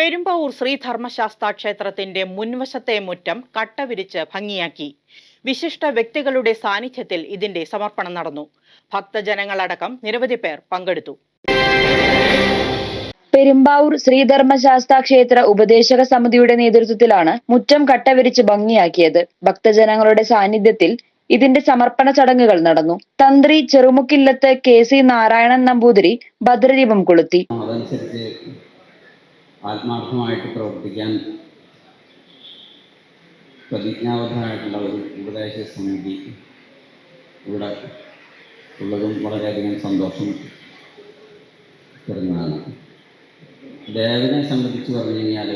പെരുമ്പാവൂർ ശ്രീധർമ്മശാസ്താ ക്ഷേത്രത്തിന്റെ മുൻവശത്തെ മുറ്റം കട്ടവിരിച്ച് ഭംഗിയാക്കി. വിശിഷ്ട വ്യക്തികളുടെ സാന്നിധ്യത്തിൽ ഇതിന്റെ സമർപ്പണം നടന്നു. ഭക്തജനങ്ങളടക്കം നിരവധി പേർ പങ്കെടുത്തു. പെരുമ്പാവൂർ ശ്രീധർമ്മശാസ്ത്ര ക്ഷേത്ര ഉപദേശക സമിതിയുടെ നേതൃത്വത്തിലാണ് മുറ്റം കട്ടവിരിച്ച് ഭംഗിയാക്കിയത്. ഭക്തജനങ്ങളുടെ സാന്നിധ്യത്തിൽ ഇതിന്റെ സമർപ്പണ ചടങ്ങുകൾ നടന്നു. തന്ത്രി ചെറുമുക്കില്ലത്ത് കെ സി നാരായണൻ നമ്പൂതിരി ഭദ്രദീപം കൊളുത്തി. ആത്മാർത്ഥമായിട്ട് പ്രവർത്തിക്കാൻ പ്രതിജ്ഞാബദ്ധമായിട്ടുള്ള ഒരു ഉപദേശ സമിതി ഇവിടെ ഉള്ളതും വളരെയധികം സന്തോഷം തരുന്നതാണ്. ദേവനെ സംബന്ധിച്ച് പറഞ്ഞു കഴിഞ്ഞാൽ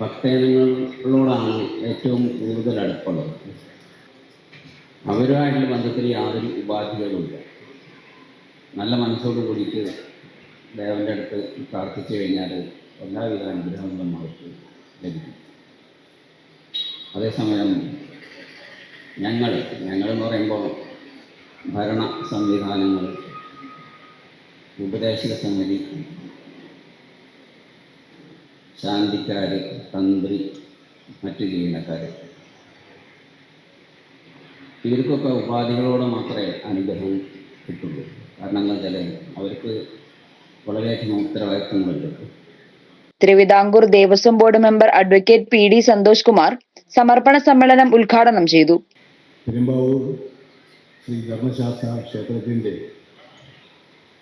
ഭക്തജനങ്ങളോടാണ് ഏറ്റവും കൂടുതൽ അടുപ്പുള്ളത് അവരുമായിട്ടുള്ള ബന്ധത്തിൽ യാതൊരു ഉപാധികളുമില്ല. നല്ല മനസ്സോട് കൂടിയിട്ട് ദേവന്റെ അടുത്ത് പ്രാർത്ഥിച്ചു കഴിഞ്ഞാൽ എല്ലാവിധ അനുഗ്രഹങ്ങളും അവർക്ക് ലഭിക്കും. അതേസമയം ഞങ്ങൾ ഞങ്ങളെന്ന് പറയുമ്പോൾ ഭരണ സംവിധാനങ്ങൾ ഉപദേശക സമിതി ശാന്തിക്കാർ തന്ത്രി മറ്റു ജീവനക്കാർ ഇവർക്കൊക്കെ ഉപാധികളോട് മാത്രമേ അനുഗ്രഹം കിട്ടുള്ളൂ. കാരണം എന്താ വെച്ചാൽ അവർക്ക് വളരെയധികം ഉത്തരവാദിത്തങ്ങളുണ്ട് Thiruvithamkoor Devaswom board member advocate P D Santhosh Kumar സമർപ്പണ സമ്മേളനം ഉദ്ഘാടനം ചെയ്തു. പെരുമ്പാവൂർ ശ്രീ ധർമ്മശാസ്ത്ര ക്ഷേത്രത്തിന്റെ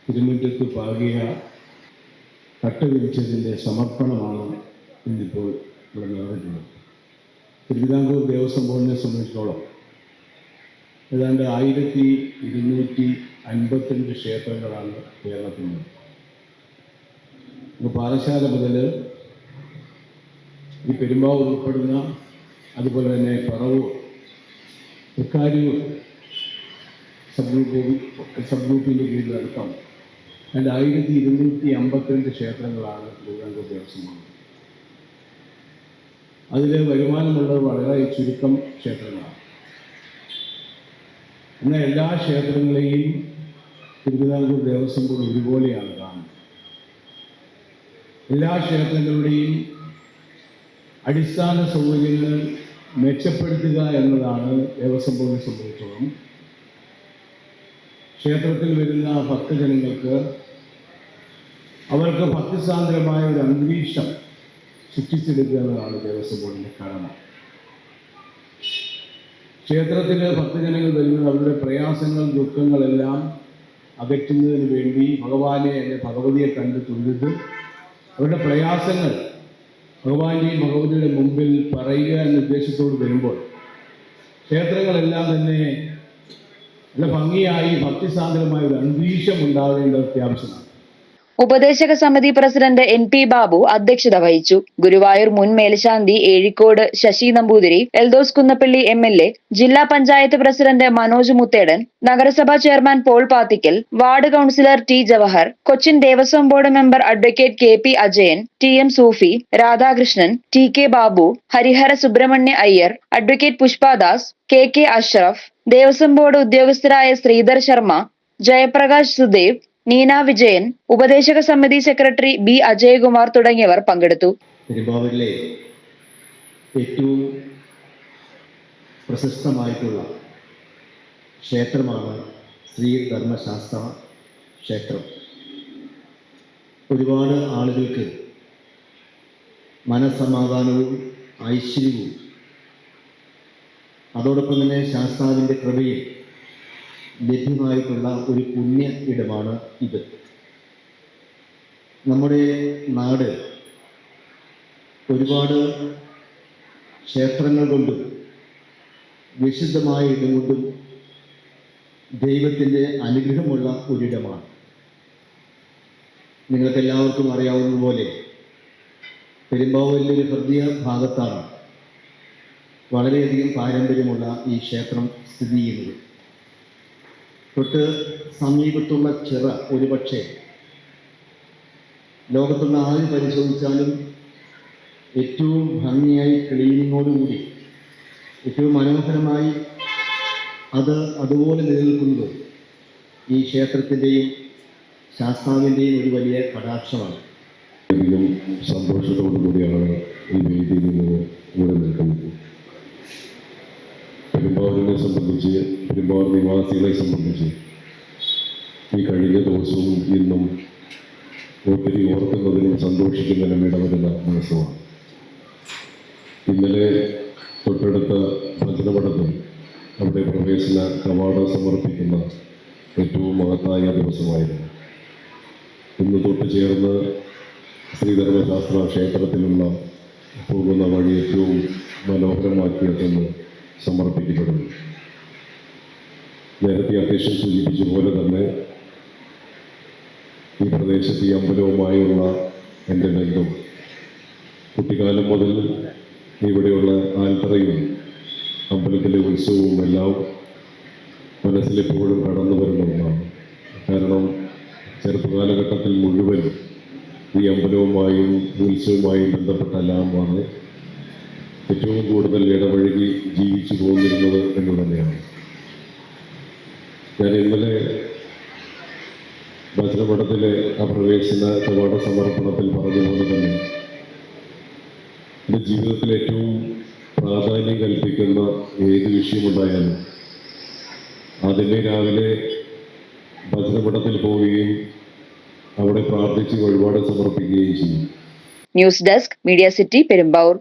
തിരുമുറ്റത്ത് പാകിയ കട്ടവിരിച്ചതിന്റെ സമർപ്പണമാണ് ഇന്നിപ്പോൾ ഇവിടെ നടന്നിട്ടുള്ളത് തിരുവിതാംകൂർ ദേവസ്വം ബോർഡിനെ സംബന്ധിച്ചിടത്തോളം ഏതാണ്ട് ആയിരത്തി ഇരുന്നൂറ്റി അൻപത്തിരണ്ട് ക്ഷേത്രങ്ങളാണ് കേരളത്തിലുള്ളത്. പാറശാല മുതൽ ഈ പെരുമ്പാവൂർ ഉൾപ്പെടുന്ന അതുപോലെ തന്നെ Paravur Thrikkariyoor sub group sub ഗ്രൂപ്പിന്റെ കീഴിലടക്കം അതിന്റെ ആയിരത്തി ഇരുന്നൂറ്റി അമ്പത്തിരണ്ട് ക്ഷേത്രങ്ങളാണ് തിരുവിതാംകൂർ ദേവസ്വം അതിൽ വരുമാനമുള്ളത് വളരെ ചുരുക്കം ക്ഷേത്രങ്ങളാണ്. എന്നാൽ എല്ലാ ക്ഷേത്രങ്ങളെയും തിരുവിതാംകൂർ ദേവസ്വം ബോർഡ് ഒരുപോലെയാണ് എല്ലാ ക്ഷേത്രങ്ങളുടെയും അടിസ്ഥാന സൗകര്യങ്ങൾ മെച്ചപ്പെടുത്തുക എന്നതാണ് ദേവസ്വം ബോർഡിനെ സംബന്ധിച്ചോളം. ക്ഷേത്രത്തിൽ വരുന്ന ഭക്തജനങ്ങൾക്ക് അവർക്ക് ഭക്തിസാന്ദ്രമായ ഒരു അന്തരീക്ഷം സൃഷ്ടിച്ചെടുക്കുക എന്നതാണ് ദേവസ്വം ബോർഡിന്റെ കടമ. ക്ഷേത്രത്തിൽ ഭക്തജനങ്ങൾ വരുന്നത് അവരുടെ പ്രയാസങ്ങൾ ദുഃഖങ്ങളെല്ലാം അകറ്റുന്നതിന് വേണ്ടി ഭഗവാനെ അല്ലെ ഭഗവതിയെ കണ്ട് തൊഴുത് അവരുടെ പ്രയാസങ്ങൾ ഭഗവാന്റെയും ഭഗവതിയുടെ മുമ്പിൽ പറയുക എന്ന ഉദ്ദേശത്തോട് വരുമ്പോൾ ക്ഷേത്രങ്ങളെല്ലാം തന്നെ നല്ല ഭംഗിയായി ഭക്തിസാന്ദ്രമായ ഒരു അന്തരീക്ഷം ഉണ്ടാകേണ്ട അത്യാവശ്യമാണ്. ഉപദേശക സമിതി പ്രസിഡന്റ് എൻ പി ബാബു അധ്യക്ഷത വഹിച്ചു. ഗുരുവായൂർ മുൻ മേൽശാന്തി Ezhikode Sasi Namboothiri Eldhose Kunnappilly M L A ജില്ലാ പഞ്ചായത്ത് പ്രസിഡന്റ് മനോജ് മുത്തേടൻ നഗരസഭാ chairman Paul Pathikkal ward councillor T Jawahar Cochin Devaswom board member advocate K P Ajayan T M Soofi Radhakrishnan T K Babu Harihara Subramanya Iyer advocate Pushpadas K K Ashraf Devaswom board ഉദ്യോഗസ്ഥരായ Sreedhar Sharma Jayaprakash Sudev Neena Vijayan ഉപദേശക സമിതി secretary B Ajayakumar തുടങ്ങിയവർ പങ്കെടുത്തു. പെരുമ്പാവൂരിലെ ഏറ്റവും പ്രശസ്തമായിട്ടുള്ള ക്ഷേത്രമാണ് ശ്രീ ധർമ്മശാസ്ത്ര ക്ഷേത്രം. ഒരുപാട് ആളുകൾക്ക് മനസമാധാനവും ഐശ്വര്യവും. അതോടൊപ്പം തന്നെ ശാസ്താവിന്റെ കൃപയും ലഭ്യമായിട്ടുള്ള ഒരു പുണ്യ ഇടമാണ് ഇത്. നമ്മുടെ നാട് ഒരുപാട് ക്ഷേത്രങ്ങൾ കൊണ്ടും വിശുദ്ധമായ ഇടം കൊണ്ടും ദൈവത്തിന്റെ അനുഗ്രഹമുള്ള ഒരിടമാണ്. നിങ്ങൾക്കെല്ലാവർക്കും അറിയാവുന്നതുപോലെ ഒരു ഹൃദയ ഭാഗത്താണ് വളരെയധികം പാരമ്പര്യമുള്ള ഈ ക്ഷേത്രം സ്ഥിതി ചെയ്യുന്നത്. തൊട്ട് സമീപത്തുള്ള ചിറ ഒരുപക്ഷെ ലോകത്തുള്ള ആര് പരിശോധിച്ചാലും ഏറ്റവും ഭംഗിയായി ക്ലീനിങ്ങോടുകൂടി ഏറ്റവും മനോഹരമായി അത് അതുപോലെ നിലനിൽക്കുന്നത് ഈ ക്ഷേത്രത്തിന്റെയും ശാസ്താവിന്റെയും ഒരു വലിയ കടാക്ഷമാണ്. സന്തോഷത്തോടു കൂടിയാണ് ഈ വേദിയിൽ നിന്ന് ഇവിടെ നിൽക്കുന്നത് പെരുമ്പാവൂരിനെ സംബന്ധിച്ച് പെരുമ്പാവൂർ നിവാസികളെ സംബന്ധിച്ച് ഈ കഴിഞ്ഞ ദിവസവും ഇന്നും ഒത്തിരി ഓർക്കുന്നതിനും സന്തോഷിക്കുന്നതിനും ഇടവരുന്ന ദിവസമാണ്. ഇന്നലെ തൊട്ടടുത്ത ഭജനപടത്തിൽ അവിടെ പ്രവേശന കവാടം സമർപ്പിക്കുന്ന ഏറ്റവും മഹത്തായ ദിവസമായിരുന്നു. ഇന്ന് തൊട്ട് ചേർന്ന് ശ്രീധർമ്മശാസ്ത്ര ക്ഷേത്രത്തിലുള്ള പോകുന്ന വഴി ഏറ്റവും മനോഹരമാക്കിയതെന്ന് സമർപ്പിക്കപ്പെടുന്നു. നേരത്തെ അധ്യക്ഷൻ സൂചിപ്പിച്ച പോലെ തന്നെ ഈ പ്രദേശത്ത് ഈ അമ്പലവുമായുള്ള എന്റെ ബന്ധം കുട്ടിക്കാലം മുതൽ ഇവിടെയുള്ള ആൽത്തറയും അമ്പലത്തിലെ ഉത്സവവും എല്ലാം മനസ്സിലെപ്പോഴും കടന്നു വരുന്ന ഒന്നാണ്. കാരണം ചെറുപ്പകാലഘട്ടത്തിൽ മുഴുവൻ ഈ അമ്പലവുമായും ഉത്സവവുമായും ബന്ധപ്പെട്ട എല്ലാമാണ് ഏറ്റവും കൂടുതൽ ഇടപഴകി ജീവിച്ചു പോന്നിരുന്നത് എന്ന് തന്നെയാണ്. ഞാൻ ഇന്നലെ ഭജനപടത്തിലെ ആ പ്രവേശന കവാട സമർപ്പണത്തിൽ പറഞ്ഞതുപോലെ പോലെ തന്നെ എന്റെ ജീവിതത്തിൽ ഏറ്റവും പ്രാധാന്യം കൽപ്പിക്കുന്ന ഏത് വിഷയമുണ്ടായാലും അതിന്റെ രാവിലെ ഭജനപടത്തിൽ പോവുകയും അവിടെ പ്രാർത്ഥിച്ച് വഴിപാട് സമർപ്പിക്കുകയും ചെയ്യും. News desk media city Perumbavoor.